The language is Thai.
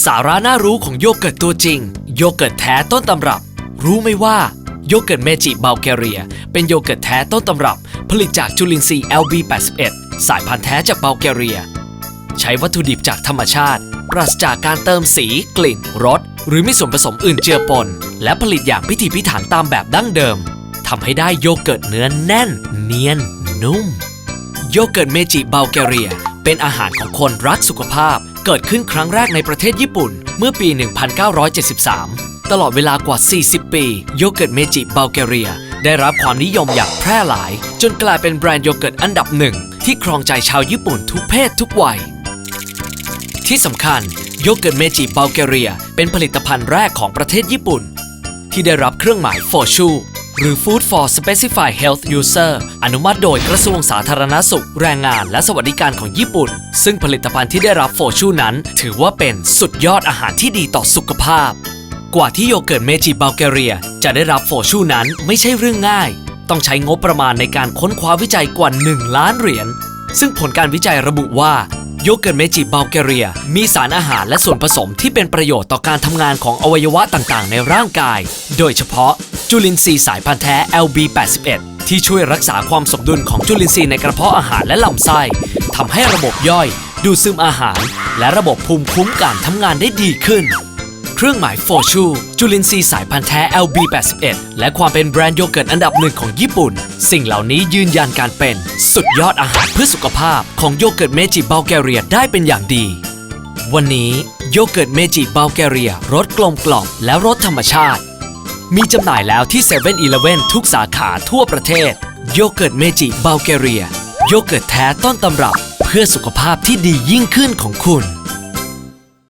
สาระน่ารู้ของโยเกิร์ตตัวจริง โยเกิร์ตแท้ต้นตำรับ รู้ไหมว่าโยเกิร์ตเมจิบัลแกเรีย เป็นโยเกิร์ตแท้ต้นตำรับ ผลิตจากจุลินทรีย์ LB81 สายพันธุ์แท้จากบัลแกเรีย ใช้วัตถุดิบจากธรรมชาติ ปราศจากการเติมสี กลิ่นรสหรือมีส่วนผสมอื่นเจือปน และผลิตอย่างพิถีพิถันตามแบบดั้งเดิมทำให้ได้โยเกิร์ตเนื้อแน่น เนียน นุ่ม โยเกิร์ตเมจิบัลแกเรีย เป็นอาหารของคนรักสุขภาพ เกิดขึ้นครั้งแรกในประเทศญี่ปุ่น เมื่อปี 1973 ตลอดเวลากว่า 40 ปี โยเกิร์ตเมจิบัลแกเรีย ได้รับความนิยมอย่างแพร่หลาย จนกลายเป็นแบรนด์โยเกิร์ตอันดับหนึ่ง ที่ครองใจชาวญี่ปุ่นทุกเพศทุกวัย ที่สำคัญโยเกิร์ตเมจิบัลแกเรีย เป็นผลิตภัณฑ์แรกของประเทศญี่ปุ่น ที่ได้รับเครื่องหมาย f o r s h u หรือ Food for Specified Health User อนุมัติโดยกระทรวงสาธารณสุข แรงงานและสวัสดิการของญี่ปุ่น ซึ่งผลิตภัณฑ์ที่ได้รับ f o r s h u นั้น ถือว่าเป็นสุดยอดอาหารที่ดีต่อสุขภาพ กว่าที่โยเกิร์ตเมจิบัลแกเรีย จะได้รับ f o r s h u นั้นไม่ใช่เรื่องง่าย ต้องใช้งบประมาณในการค้นคว้าวิจัยกว่า 1 ล้านเหรียญซึ่งผลการวิจัยระบุว่าโยเกิร์ตเมจิบัลแกเรีย มีสารอาหารและส่วนผสมที่เป็นประโยชน์ต่อการทำงานของอวัยวะต่างๆ ในร่างกาย โดยเฉพาะ จุลินทรีย์สายพันธุ์แท้ LB81 ที่ช่วยรักษาความสมดุลของจุลินทรีย์ในกระเพาะอาหารและลำไส้ทำให้ระบบย่อย ดูดซึมอาหาร และระบบภูมิคุ้มกันทำงานได้ดีขึ้น เครื่องหมาย f o r s h u จุลินทรีย์สายพันธุ์แท้ LB81 และความเป็นแบรนด์โยเกิร์ตอันดับหนึ่งของญี่ปุ่น สิ่งเหล่านี้ยืนยันการเป็น สุดยอดอาหารเพื่อสุขภาพของโยเกิร์ตเมจิบัลแกเรียได้เป็นอย่างดี วันนี้โยเกิร์ตเมจิบัลแกเรียรสกลมกล่อมและรสธรรมชาติ มีจำหน่ายแล้วที่7 e เ e ่ e อทุกสาขาทั่วประเทศ โยเกิร์ตเมจิบัลแกเรีย โยเกิร์ตแท้ต้นตำรับ เพื่อสุขภาพที่ดียิ่งขึ้นของคุณ